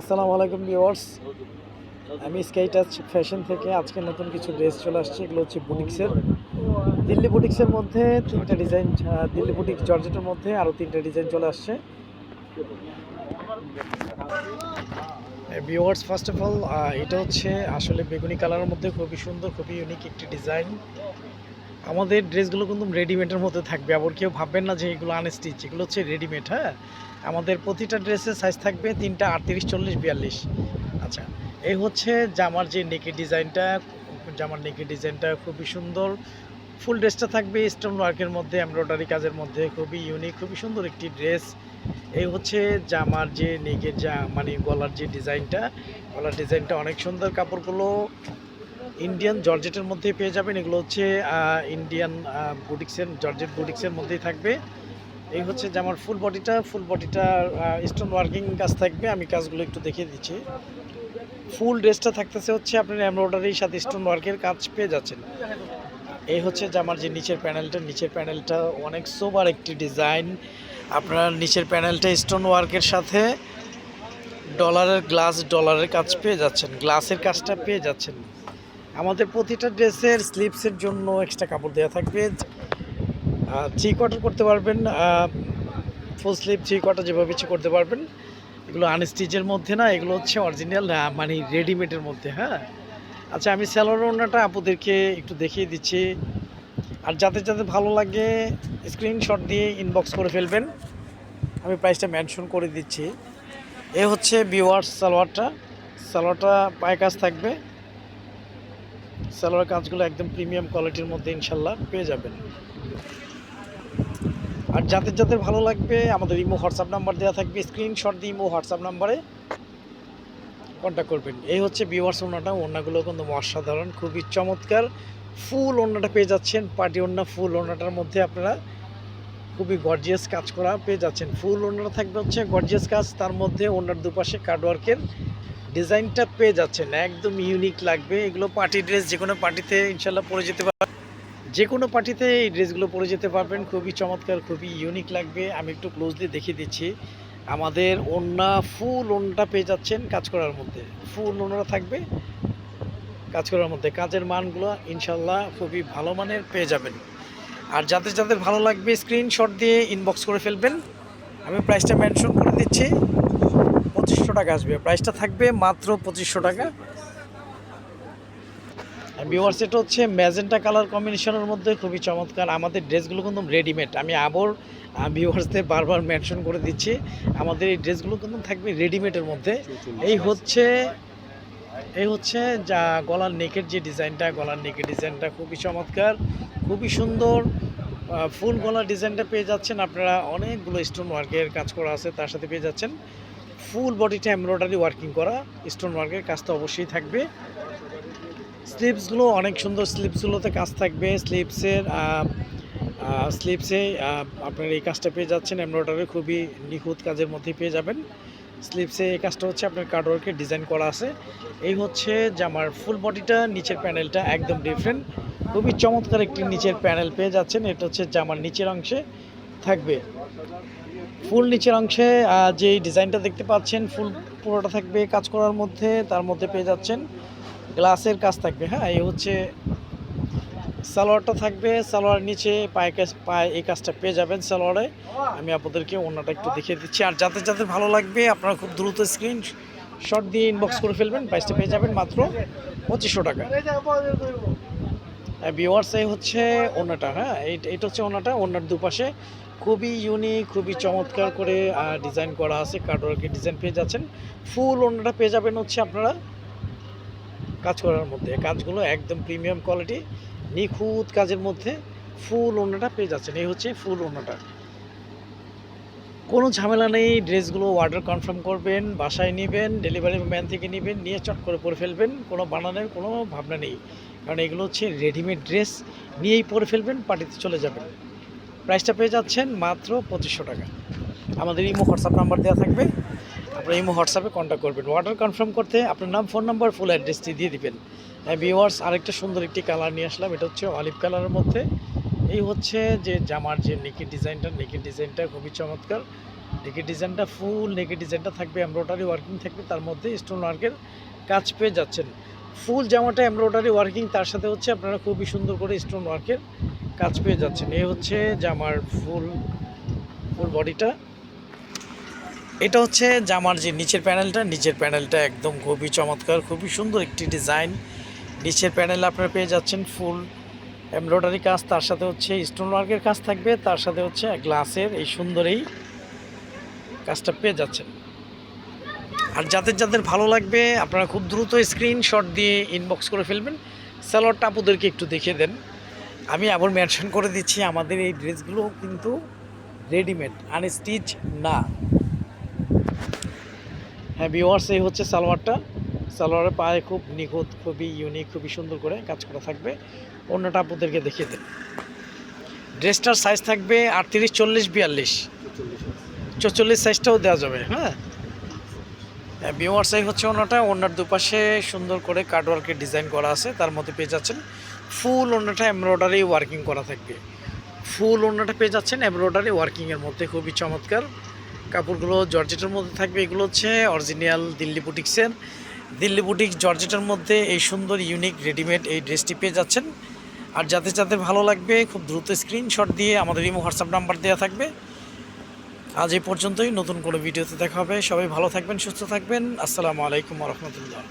আসসালামু আলাইকুম ভিউয়ার্স। আমি স্কাই টাচ ফ্যাশন থেকে আজকে নতুন কিছু ড্রেস চলে আসছে, এগুলো হচ্ছে বুটিক্সের। দিল্লি বুটিক্সের মধ্যে তিনটা ডিজাইন দিল্লি বুটিক্স জর্জেটের মধ্যে আরও তিনটা ডিজাইন চলে আসছে। ভিউয়ার্স ফার্স্ট অফ অল এটা হচ্ছে আসলে বেগুনি কালারের মধ্যে খুবই সুন্দর, খুবই ইউনিক একটি ডিজাইন আমাদের ড্রেসগুলো কিন্তু রেডিমেডের মধ্যে থাকবে। আবার কেউ ভাববেন না যে এগুলো আনস্টিচ এগুলো হচ্ছে রেডিমেড হ্যাঁ? আমাদের প্রতিটা ড্রেসের সাইজ থাকবে তিনটা আটত্রিশ, চল্লিশ, বিয়াল্লিশ। আচ্ছা এই হচ্ছে জামার যে নেকের ডিজাইনটা জামার নেকের ডিজাইনটা খুবই সুন্দর। ফুল ড্রেসটা থাকবে স্টোন ওয়ার্কের মধ্যে এমব্রয়ডারি কাজের মধ্যে, খুবই ইউনিক খুবই সুন্দর একটি ড্রেস। এই হচ্ছে জামার যে নেকের যা মানে গলার যে ডিজাইনটা গলার ডিজাইনটা অনেক সুন্দর কাপড়গুলো। ইন্ডিয়ান জর্জেটের মধ্যে পেয়ে যাবেন। এগুলো হচ্ছে ইন্ডিয়ান বুটিক্সের জর্জেট বুটিক্সের মধ্যেই থাকবে। এই হচ্ছে যে আমার ফুল বডিটা ফুল বডিটা স্টোন ওয়ার্কিং কাজ থাকবে। আমি কাজগুলো একটু দেখিয়ে দিচ্ছি। ফুল ড্রেসটা থাকতেছে হচ্ছে আপনার এমব্রয়ডারির সাথে স্টোন ওয়ার্কের কাজ পেয়ে যাচ্ছেন। এই হচ্ছে যে আমার যে নিচের প্যানেলটা নিচের প্যানেলটা অনেক সোবার একটি ডিজাইন আপনার নিচের প্যানেলটা স্টোন ওয়ার্কের সাথে ডলারের গ্লাস ডলারের কাজ পেয়ে যাচ্ছেন। গ্লাসের কাজটা পেয়ে যাচ্ছেন। আমাদের প্রতিটা ড্রেসের স্লিপসের জন্য এক্সট্রা কাপড় দেওয়া থাকবে। থ্রি কোয়ার্টার করতে পারবেন ফুল স্লিপ থ্রি কোয়ার্টার যেভাবে ইচ্ছে করতে পারবেন। এগুলো আনস্টিচের মধ্যে না, এগুলো হচ্ছে অরিজিনাল মানে রেডিমেডের মধ্যে হ্যাঁ? আচ্ছা আমি স্যালোয়ার ওনাটা আপুদেরকে একটু দেখিয়ে দিচ্ছি। আর যাতে যাতে ভালো লাগে স্ক্রিনশট দিয়ে ইনবক্স করে ফেলবেন। আমি প্রাইসটা মেনশন করে দিচ্ছি। এ হচ্ছে বিওয়ার্স সালোয়ারটা সালোয়ারটা পায়ে কাজ থাকবে। সালোয়ার কাজগুলো একদম প্রিমিয়াম কোয়ালিটির মধ্যে ইনশাল্লাহ পেয়ে যাবেন। আর যাদের যাদের ভালো লাগবে, আমাদের ইমো হোয়াটসঅ্যাপ নাম্বার দেওয়া থাকবে, স্ক্রিনশট দিয়ে ইমো হোয়াটসঅ্যাপ নাম্বারে কন্ট্যাক্ট করবেন। এই হচ্ছে বিওয়ার্স ওনাটা ওনাগুলো কিন্তু অসাধারণ, খুবই চমৎকার। ফুল ওনাটা পেয়ে যাচ্ছেন, পার্টি ওনা ফুল ওনাটার মধ্যে আপনারা খুবই গর্জিয়াস কাজ করা পেয়ে যাচ্ছেন। ফুল ওনাটা থাকবে হচ্ছে গর্জিয়াস কাজ, তার মধ্যে ওনার দুপাশে কার্ডওয়ার্কের ডিজাইনটা পেয়ে যাচ্ছেন, একদম ইউনিক লাগবে। এগুলো পার্টি ড্রেস যে কোনো পার্টিতে ইনশাল্লাহ পরে যেতে পারবেন যে কোনো পার্টিতে এই ড্রেসগুলো পরে যেতে পারবেন। খুবই চমৎকার, খুবই ইউনিক লাগবে। আমি একটু ক্লোজলি দেখিয়ে দিচ্ছি। আমাদের ওন্না ফুল ওনটা পেয়ে যাচ্ছেন কাজ করার মধ্যে। ফুল ওনারা থাকবে কাজ করার মধ্যে। কাজের মানগুলো ইনশাল্লাহ খুবই ভালো মানের পেয়ে যাবেন। আর যাদের যাদের ভালো লাগবে স্ক্রিনশট দিয়ে ইনবক্স করে ফেলবেন। আমি প্রাইসটা মেনশন করে দিচ্ছি। পঁচিশশো টাকা আসবে। প্রাইসটা থাকবে মাত্র পঁচিশশো টাকা। ভিউয়ার্স এটা হচ্ছে ম্যাজেন্টা কালার কম্বিনেশনের মধ্যে খুবই চমৎকার। আমাদের ড্রেসগুলো কিন্তু রেডিমেড আমি আবার ভিউয়ার্সদের বারবার মেনশন করে দিচ্ছি। আমাদের এই ড্রেসগুলো কিন্তু থাকবে রেডিমেডের মধ্যে। এই হচ্ছে এই হচ্ছে যা গলার নেকের যে ডিজাইনটা, গলার নেকের ডিজাইনটা খুবই চমৎকার। খুবই সুন্দর ফুল গলার ডিজাইনটা পেয়ে যাচ্ছেন আপনারা। অনেকগুলো স্টোন ওয়ার্কের কাজ করা আছে, তার সাথে পেয়ে যাচ্ছেন। ফুল বডিটা এমব্রয়ডারি ওয়ার্কিং করা স্টোন ওয়ার্কের কাজ তো অবশ্যই থাকবে। স্লিপসগুলো অনেক সুন্দর স্লিপসগুলোতে কাজ থাকবে স্লিপসের স্লিপসে আপনার এই কাজটা পেয়ে যাচ্ছেন এমব্রয়ডারি খুবই নিখুঁত কাজের মধ্যে পেয়ে যাবেন। স্লিপসে এই কাজটা হচ্ছে আপনার কার্ডওয়ার্কের ডিজাইন করা আছে। এই হচ্ছে জামার ফুল বডিটা নিচের প্যানেলটা একদম ডিফারেন্ট খুবই চমৎকার একটি নিচের প্যানেল পেয়ে যাচ্ছেন, এটা হচ্ছে জামার নিচের অংশে থাকবে। ফুল নিচের অংশে যে ডিজাইনটা দেখতে পাচ্ছেন, ফুল পুরোটা থাকবে কাজ করার মধ্যে, তার মধ্যে পেয়ে যাচ্ছেন গ্লাসের কাজ থাকবে হ্যাঁ? এই হচ্ছে সালোয়ারটা থাকবে সালোয়ার নিচে পায়ে পায়ে এই কাজটা পেয়ে যাবেন সালোয়ারে। আমি আপনাদেরকে অন্যটা একটু দেখিয়ে দিচ্ছি, আর যাতে যাতে ভালো লাগবে, আপনারা খুব দ্রুত স্ক্রিন শট দিয়ে ইনবক্স করে ফেলবেন প্রাইসটা পেয়ে যাবেন মাত্র পঁচিশশো টাকা। ভিওয়ার্স এই হচ্ছে ওনাটা হ্যাঁ? এটা হচ্ছে ওনাটা, ওনার দুপাশে খুবই ইউনিক খুবই চমৎকার করে ডিজাইন করা আছে কার্ডওয়ার্কের ডিজাইন পেয়ে যাচ্ছেন। ফুল ওনাটা পেয়ে যাবেন হচ্ছে আপনারা কাজ করার মধ্যে। কাজগুলো একদম প্রিমিয়াম কোয়ালিটি নিখুঁত কাজের মধ্যে ফুল ওনাটা পেয়ে যাচ্ছেন। এই হচ্ছে ফুল ওনাটা কোনো ঝামেলা নেই, ড্রেসগুলো অর্ডার কনফার্ম করবেন, বাসায় নেবেন ডেলিভারি ম্যান থেকে নেবেন, নিয়ে চট করে পরে ফেলবেন, কোনো বানানোর কোনো ভাবনা নেই। কারণ এগুলো হচ্ছে রেডিমেড ড্রেস নিয়েই পরে ফেলবেন পার্টিতে চলে যাবেন। প্রাইসটা পেয়ে যাচ্ছেন মাত্র পঁচিশশো টাকা। আমাদের ইমো হোয়াটসঅ্যাপ নাম্বার দেওয়া থাকবে। আপনার ইমো হোয়াটসঅ্যাপে কন্ট্যাক্ট করবেন। অর্ডার কনফার্ম করতে আপনার নাম ফোন নাম্বার ফুল অ্যাড্রেসটি দিয়ে দিবেন। ভিওয়ার্স আরেকটা সুন্দর একটি কালার নিয়ে আসলাম। এটা হচ্ছে অলিভ কালারের মধ্যে। এই হচ্ছে যে জামার যে নেকের ডিজাইনটা নেকের ডিজাইনটা খুবই চমৎকার। নেকের ডিজাইনটা ফুল নেকের ডিজাইনটা থাকবে এমব্রয়ডারি ওয়ার্কিং থাকবে। তার মধ্যে স্টোন ওয়ার্কের কাজ পেয়ে যাচ্ছেন। ফুল জামাটা এমব্রয়ডারি ওয়ার্কিং তার সাথে হচ্ছে আপনারা খুবই সুন্দর করে স্টোন ওয়ার্কের কাজ পেয়ে যাচ্ছেন। এই হচ্ছে জামার ফুল ফুল বডিটা। এটা হচ্ছে জামার যে নিচের প্যানেলটা নিচের প্যানেলটা একদম খুবই চমৎকার, খুবই সুন্দর একটি ডিজাইন। নিচের প্যানেল আপনারা পেয়ে যাচ্ছেন ফুল এমব্রয়ডারি কাজ, তার সাথে হচ্ছে স্টোন ওয়ার্কের কাজ থাকবে, তার সাথে হচ্ছে গ্লাসের এই সুন্দর এই কাজটা পেয়ে যাচ্ছেন। আর যাদের যাদের ভালো লাগবে, আপনারা খুব দ্রুত স্ক্রিনশট দিয়ে ইনবক্স করে ফেলবেন। স্যালোয়ারটা আপুদেরকে একটু দেখিয়ে দেন। আমি আবার মেনশন করে দিচ্ছি, আমাদের এই ড্রেসগুলো কিন্তু রেডিমেড আনস্টিচ না। হ্যাঁ ভিওয়ার্স এই হচ্ছে সালোয়ারটা। সালোয়ারের পায়ে খুব নিখুঁত, খুবই ইউনিক খুবই সুন্দর করে কাজ করা থাকবে। অন্যটা আপনাদেরকে দেখিয়ে দেন ড্রেসটার সাইজ থাকবে আটত্রিশ, চল্লিশ, বিয়াল্লিশ। চল্লিশ সাইজটাও দেওয়া যাবে হ্যাঁ। হ্যাঁ বিওয়ার সাইজ হচ্ছে অন্যটা। অন্যার দুপাশে সুন্দর করে কার্ডওয়ার্কের ডিজাইন করা আছে, তার মধ্যে পেয়ে যাচ্ছেন ফুল অন্যটা এমব্রয়ডারি ওয়ার্কিং করা থাকবে। ফুল অন্যটা পেয়ে যাচ্ছেন এমব্রয়ডারি ওয়ার্কিংয়ের মধ্যে, খুবই চমৎকার। কাপড়গুলো জর্জেটের মধ্যে থাকবে, এগুলো হচ্ছে অরিজিনাল দিল্লি বুটিক্সের দিল্লি বুটিক জর্জেটের মধ্যে এই সুন্দর ইউনিক রেডিমেড এই ড্রেসটি পেয়ে যাচ্ছেন। আর যাতে যাতে ভালো লাগবে, খুব দ্রুত স্ক্রিনশট দিয়ে আমাদের ইমো, হোয়াটসঅ্যাপ নাম্বার দেওয়া থাকবে। আজ এই পর্যন্তই, নতুন কোনো ভিডিওতে দেখা হবে। সবাই ভালো থাকবেন, সুস্থ থাকবেন। আসসালামু আলাইকুম রহমতুল্লাহ।